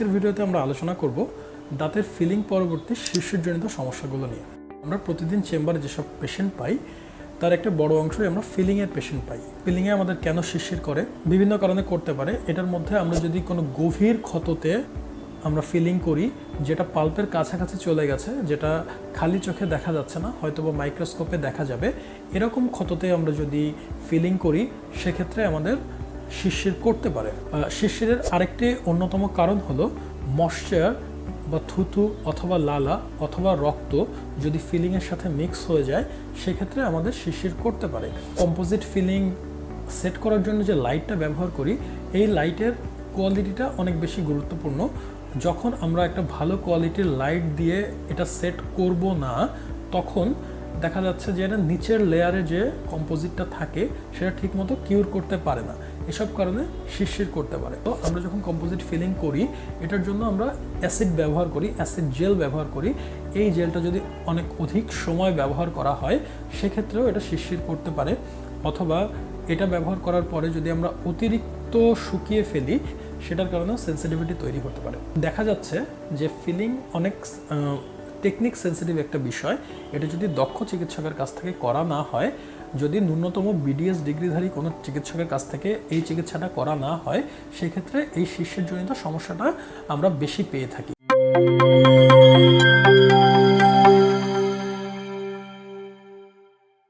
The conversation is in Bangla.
আজকের ভিডিওতে আমরা আলোচনা করব দাঁতের ফিলিং পরবর্তী শীর্ষজনিত সমস্যাগুলো নিয়ে। আমরা প্রতিদিন চেম্বারে যেসব পেশেন্ট পাই, তার একটা বড় অংশই আমরা ফিলিংয়ের পেশেন্ট পাই। ফিলিংয়ে আমাদের কেন শিশির করে? বিভিন্ন কারণে করতে পারে। এটার মধ্যে আমরা যদি কোনো গভীর ক্ষততে আমরা ফিলিং করি, যেটা পাল্পের কাছাকাছি চলে গেছে, যেটা খালি চোখে দেখা যাচ্ছে না হয়তো বা মাইক্রোস্কোপে দেখা যাবে, এরকম ক্ষততে আমরা যদি ফিলিং করি, সেক্ষেত্রে আমাদের শিরশির করতে পারে। শিরশিরের আরেকটি অন্যতম কারণ হলো মশ্চার বা থুতু অথবা লালা অথবা রক্ত যদি ফিলিংয়ের সাথে মিক্স হয়ে যায়, সেক্ষেত্রে আমাদের শিরশির করতে পারে। কম্পোজিট ফিলিং সেট করার জন্য যে লাইটটা ব্যবহার করি, এই লাইটের কোয়ালিটিটা অনেক বেশি গুরুত্বপূর্ণ। যখন আমরা একটা ভালো কোয়ালিটির লাইট দিয়ে এটা সেট করব না, তখন দেখা যাচ্ছে যে এটা নিচের লেয়ারে যে কম্পোজিটটা থাকে, সেটা ঠিকমতো কিউর করতে পারে না। এসব কারণে শিরশির করতে পারে। তো আমরা যখন কম্পোজিট ফিলিং করি, এটার জন্য আমরা অ্যাসিড ব্যবহার করি অ্যাসিড জেল ব্যবহার করি। এই জেলটা যদি অনেক অধিক সময় ব্যবহার করা হয়, সেক্ষেত্রেও এটা শিরশির করতে পারে। অথবা এটা ব্যবহার করার পরে যদি আমরা অতিরিক্ত শুকিয়ে ফেলি, সেটার কারণে সেন্সিটিভিটি তৈরি হতে পারে। দেখা যাচ্ছে যে ফিলিং অনেক টেকনিক সেন্সিটিভ একটা বিষয়। এটা যদি দক্ষ চিকিৎসকের কাছ থেকে করা না হয়, যদি ন্যূনতম বিডিএস ডিগ্রিধারী কোনো চিকিৎসকের কাছ থেকে এই চিকিৎসাটা করা না হয়, সেক্ষেত্রে এই শিষ্যের জনিত সমস্যাটা আমরা বেশি পেয়ে থাকি।